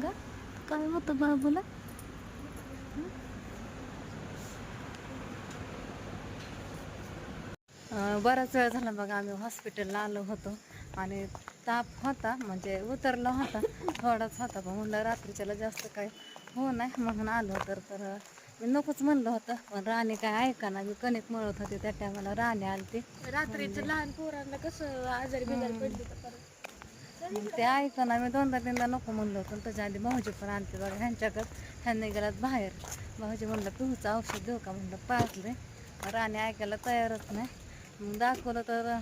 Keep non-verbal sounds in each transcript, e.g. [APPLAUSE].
सांगा. काय होतं बाबूला? बराच वेळ झाला बघा आम्ही हॉस्पिटलला आलो होतो. आणि ताप होता म्हणजे उतरला होता थोडाच होता पण म्हणलं रात्रीच्याला जास्त काय हो नाही म्हणून आलो तर तर मी नकोच म्हणलं होतं पण राणी काय ऐका ना मी कणिक मळत होते त्या टायमाला राणी आलती. रात्रीचं लहान पोरांना कसं आजारी बिजारी पडली मग ते ऐकून आम्ही दोनदा तीनदा नको म्हणलं होतं. त्याच्या आधी भाऊजी पण आणते बघा ह्यांच्याकडं. ह्यांनी गेलात बाहेर. भाऊजी म्हणलं पिहूचं औषध देऊ का? म्हणलं पाजले राणी ऐकायला तयारच नाही. मग दाखवलं तर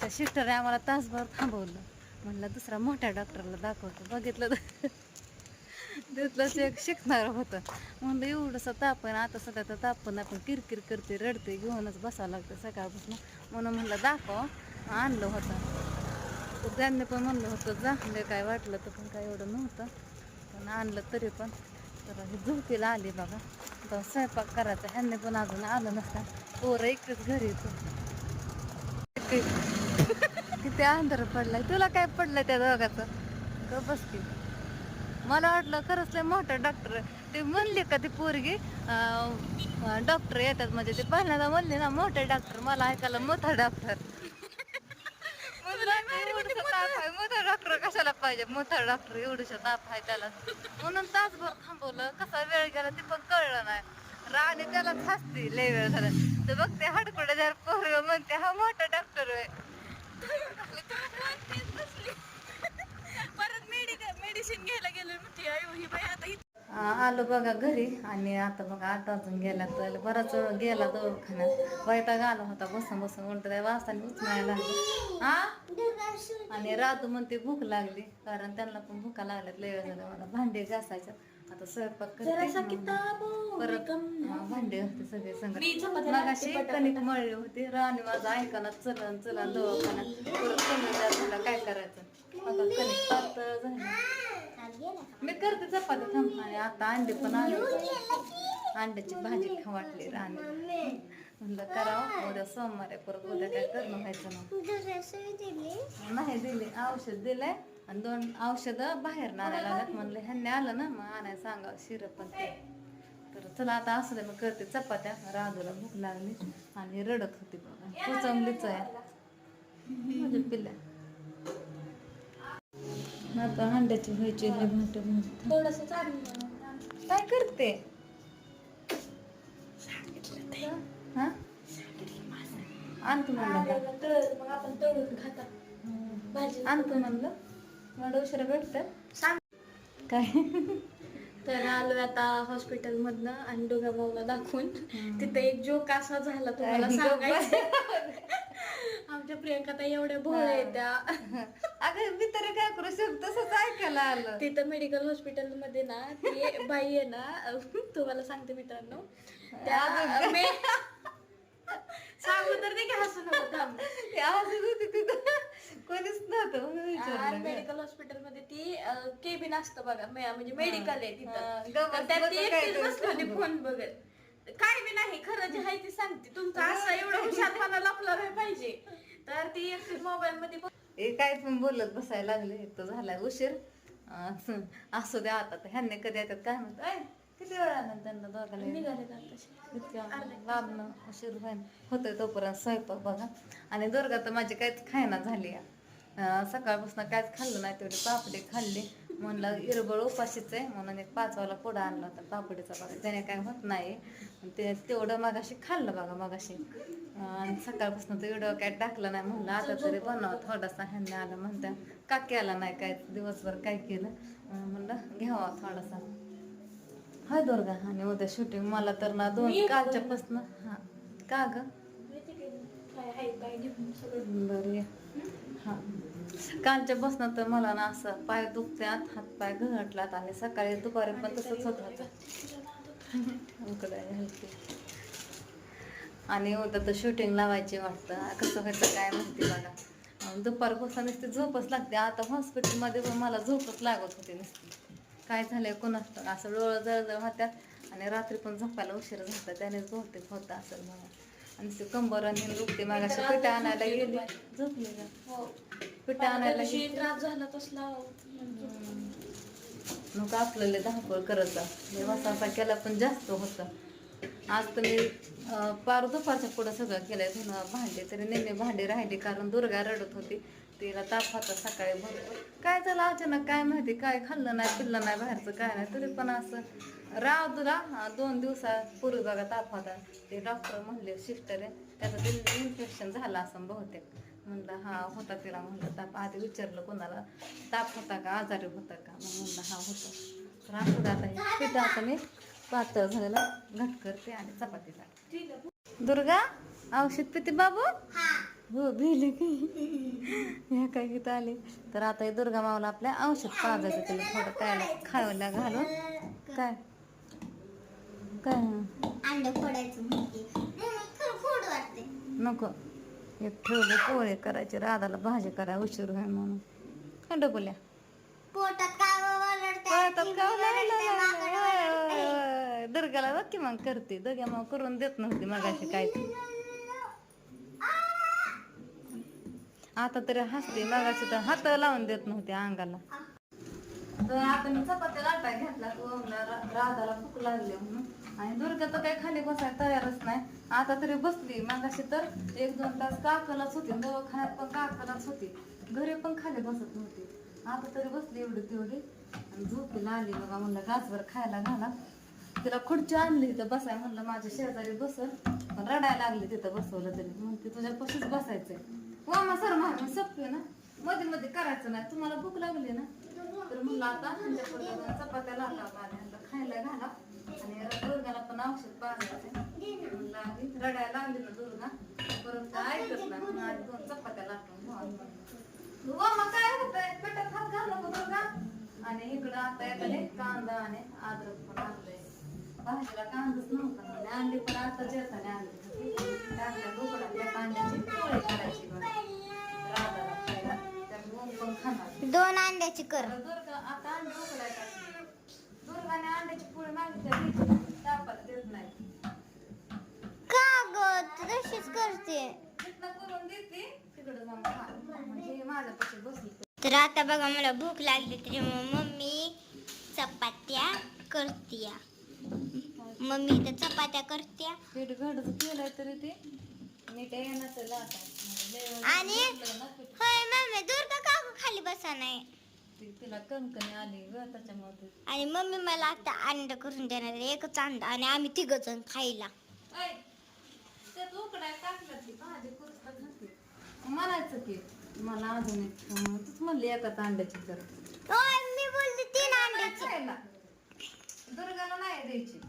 त्या शिस्टरने आम्हाला तासभर थांबवलं. म्हणलं दुसरा मोठ्या डॉक्टरला दाखवतो. बघितलं तर [LAUGHS] तिथलंच एक शिकणार होतं. म्हणलं एवढंसं तापण आता सध्या तर तापण आपण किरकिर करते रडते घेऊनच बसावं लागतं सकाळपासून. म्हणून म्हणलं दाखव. आणलं होतं. त्यांनी पण म्हणलं होतं जा म्हणजे काय वाटलं तर पण काय एवढं नव्हतं. पण आणलं तरी पण. तर ही झोपीला आली बघा. तर स्वयंपाक करायचा ह्यांनी पण अजून आलं नसतं. पोरं एकच घरी येतो. [LAUGHS] किती अंधार पडलाय. तुला काय पडलं त्या दोघाचं? ग बस की. मला वाटलं खरंच लय मोठा डॉक्टर ते म्हणले का ती पोरगी डॉक्टर येतात. म्हणजे ते पहिल्यांदा म्हणले ना मोठे डॉक्टर मला ऐकायला मोठा डॉक्टर मोठा डॉक्टर कशाला पाहिजे? मोठा डॉक्टर एवढूशा ताप आहे त्याला. म्हणून तासभर थांबवलं. कसा वेळ गेला ते पण कळलं नाही. राणी त्याला हसती लय वेळ झाला. तर बघ ते हडकुडे जर पोरग म्हणते हा मोठा डॉक्टर आहे. परत मेडिकल मेडिसिन घ्यायला गेलो म्हणते अयो ही बाई आता आलो बघा घरी आणि आता बघा आठ वाजून गेला तर बराच वेळ गेला दवाखान्यात. वैताग आला होता बसून बसून उलट त्या वाजताना उचमायला लागली. हा आणि रातू म्हणते भूक लागली कारण त्यांना पण भूका लागल्यात लय वेळ झाला मला. भांडे घासायचं. आता स्वयंपाक करते परत भांडे होते सगळे संगत मगाशी कणिक मळली होती. राणी माझं ऐकाना चलन चलन दवाखान्यात. परत कमी झाला. काय करायचं? बघा कणिक पातळ झाली. मी करते चपात्या थांब आणि आता अंडे पण आले अंड्याची भाजी खाऊ वाटली राहणे म्हणलं करावं उद्या सोमवार आहे परत उद्या काय करणं व्हायचं ना नाही दिले औषध दिलंय. आणि दोन औषधं बाहेर आणायला लागत म्हणलं ह्यांनी आलं ना मग आणायला सांगा शिरप पण तर चला आता असं दे, मग करते चपात्या. राजूला भूक लागली आणि रडत होती बघा. कुचंबलीच आहे. माझ्या पिल्ल्या. आता अंड्याची व्हायची मोठे मोठे. थोडस चालू काय करते? हा? आणतो म्हणलं आणतो म्हणलं. मला उशिरा भेटत सांग. काय? तर आलो आता हॉस्पिटल मधनं आणि दोघा भाऊला दाखवून. तिथे एक जोक असा झाला तुम्हाला सांगायचं. [LAUGHS] आमच्या प्रियंका ताई एवढ्या आहेत त्या. [LAUGHS] अगं मी तरी काय करू शकतो तसंच ऐकायला आलं. तिथं मेडिकल हॉस्पिटलमध्ये ना ती बाई आहे ना तुम्हाला सांगते मित्रांनो. त्या मे- सांगू तर ते की हसू नको कोणीच नव्हतं मेडिकल हॉस्पिटलमध्ये ती केबिन असतं बघा म्हणजे मेडिकल आहे तिथं. त्यात ती एकटीच बसली होती फोन बघत. काय बी नाही खरं जे आहे ते सांगते. तुमचं असं एवढं हुशारपणा लपला नाही पाहिजे. तर ती एकटी मोबाईल मध्ये बघ- हे काय पण बोलत बसायला लागले एक तर झालाय उशीर. अं, असू द्या आता तर ह्यांनी कधी येतात काय म्हणतात "ऐ, किती वेळानं त्यांना दोघांना निघाले. इतक्या लांबनं उशीर व्हायला होतोय तोपर्यंत स्वयंपाक बघा. आणि दुर्गा तर माझी काहीच खायना झाली अं, सकाळपासून काहीच खाल्लं नाही तेवढी पापडी खाल्ली. म्हणलं इरबळ उपाशीच आहे म्हणून एक पाचवाला पुढं आणला होता पापडीचा बघा. त्याने काय होत नाही. ते तेवढं मगाशी खाल्लं बघा मगाशी. आणि सकाळपासून तर व्हिडिओ काय टाकलं नाही म्हणलं आता तरी बनव थोडासा ह्यांनी आलं म्हणत्या का केला नाही काय दिवसभर काय केलं? म्हणलं घ्यावा थोडासा. हाय दुर्गा आणि उद्या शूटिंग मला तर ना दोन कालच्यापासून हा. का ग? बरं. हा. कालच्या बसनं तर मला ना असं पाय दुखत्यात हात पाय घटलात आणि सकाळी दुपारी पण तसंच होत होतं. आणि उद्या तर शूटिंग लावायची वाटतं. कसं व्हायचं काय माहिती बघा. दुपार दुपारपासून नुसती झोपच लागते. आता हॉस्पिटलमध्ये पण मला झोपच लागत होती नुसती. काय झालंय कोणास असं डोळं जळजळ होत्यात आणि रात्री पण झोपायला उशीर झाला त्यानेच बहुतेक होतं असं मला आणि ते कंबर आणि दुखते मागाशी पिठा आणायला गेली? झोपली का हो पिठा आणायला गेली? त्रास झाला तसला. नको आपल्याला धावपळ करत जा. लय वासा असा केला पण जास्त होता. आज तर मी पार दुपारच्या पुढं सगळं केलंय. धुणं भांडे तरी नेहमी भांडे राहिले कारण दुर्गा रडत होती. तिला ताप होता सकाळी भरपूर. काय झालं अचानक काय माहिती काय खाल्लं नाही पिल्लं नाही बाहेरचं काय नाही. तरी पण असं राव तुला दोन दिवसापूर्वी बघा ताप होता ते डॉक्टर म्हणले सिस्टर आहे. त्याचं इन्फेक्शन झालं असं बहुतेक. म्हणलं हा होता तिला. म्हणलं ताप आधी विचारलं कोणाला ताप होता का आजारी होता का? मग म्हणलं हा होता. तर असं आता हे तिथं आता मी पातळ झालेलं घट करते आणि चपाती टाकते दुर्गा औषध पिते बाबू? हो भिले की? ह्या काय इथं आले? तर आता हे दुर्गा मावला आपल्या औषध पाजायचं तिला थोडं काय खायला घालून. काय? काय? अंड फोडायचं नको. एक ठेवले पोळे करायचे राधाला भाजी करा उशीर होईल म्हणून. पोटात काय दुर्गाला बघ की मग करते. दोघ्या मग करून देत नव्हती मगाशी काय ती आता तरी हसते मागाशी तर हात लावून देत नव्हते अंगाला. तर आता मी चपात्या लाटा घेतला राधाला भूक लागली म्हणून. आणि दुर्गा तर काही खाली बसायला तयारच नाही. आता तरी बसली मागाशी तर एक दोन तास काकालाच होती दवाखान्यात पण काकालाच होती. घरी पण खाली बसत नव्हती. आता तरी बसली एवढी तेवढी. आणि झोपीला आली बघा म्हणलं गासभर खायला घाला. तिला खुर्ची आणली तिथं बसाय म्हणलं माझ्या शेजारी बसल पण रडायला लागली तिथं बसवलं तरी मग ते तुझ्या पशीच बसायचंय. वामा सर मारून सपतोय ना? मध्ये मध्ये करायचं नाही. तुम्हाला भूक लागली ना? तर म्हणलं आता त्यांच्या चपात्या लाटा पाण्याला खायला घाला. आणि दुर्गाला पण औषध पाजायचं म्हणलं आधी रडायला लागली ना दुर्गा परंतु ऐकत नाही. म्हणून आधी दोन चपात्या लाटून ठेवा. वामा काय होतंय? पेटात हात घाल नको दुर्गा आणि इकडं आता एकाने कांदा आणि अद्रक पण आणलंय. भाजीला कांदाच नव्हता. आणि अंडी पण आता जेवताना आणली. टाकल्या कर. तर दुर्गा आता अंडी उकडाय टाकली दुर्गाने अंड्याची पोळी मागितल्या तापात देत नाही. का ग? तशीच करते. तिथनं करून देते तिकडे जाऊन खा. म्हणजे बसली. तर आता बघा मला भूक लागली तरी मग मम्मी चपात्या करत्या. मम्मी तर चपात्या करत्या. पीठ घडच केलंय तरी ते. येणार आणि होय मम्मी दुर्गा का खाली बसा नाही. तिला कणकणी आली ग त्याच्यामुळे ते आणि मम्मी मला आता अंड करून देणार आहे, एकच अंडा आणि आम्ही तिघ जण खायला. ऐ, त्यात उकडाय टाकलं की भाजी कुरतात नसते म्हणायचं की मला अजून एक तूच म्हणली अंड्याची मी बोलते तीन खायला. दुर्गाला नाही द्यायची.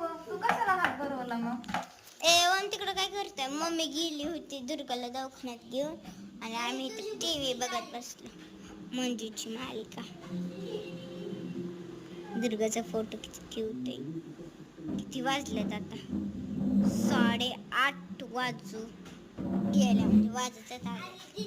गं, तू कशाला हात मग? ए ओम तिकडं काय करतोय? मम्मी गेली होती दुर्गाला दवाखान्यात घेऊन आणि आम्ही इथे टी व्ही बघत बसलो. मंजूची मालिका. दुर्गाचा फोटो किती क्यूट आहे. किती वाजलेत आता? साडे आठ वाजू गेल्या म्हणजे वाजतच आले